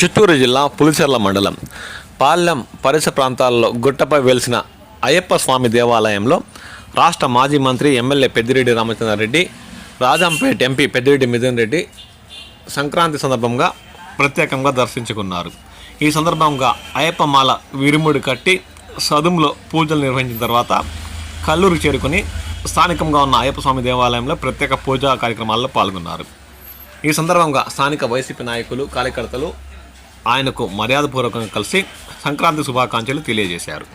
చిత్తూరు జిల్లా పులిచెర్ల మండలం పాలెం పరిసర ప్రాంతాల్లో గుట్టపై వెలిసిన అయ్యప్ప స్వామి దేవాలయంలో రాష్ట్ర మాజీ మంత్రి ఎమ్మెల్యే పెద్దిరెడ్డి రామచంద్రారెడ్డి రాజంపేట ఎంపీ పెద్దిరెడ్డి మిథున్ రెడ్డి సంక్రాంతి సందర్భంగా ప్రత్యేకంగా దర్శించుకున్నారు. ఈ సందర్భంగా అయ్యప్ప మాల విరుముడి కట్టి సదుములో పూజలు నిర్వహించిన తర్వాత కల్లూరు చేరుకుని స్థానికంగా ఉన్న అయ్యప్ప స్వామి దేవాలయంలో ప్రత్యేక పూజా కార్యక్రమాల్లో పాల్గొన్నారు. ఈ సందర్భంగా స్థానిక వైసీపీ నాయకులు కార్యకర్తలు ఆయనకు మర్యాదపూర్వకంగా కలిసి సంక్రాంతి శుభాకాంక్షలు తెలియజేశారు.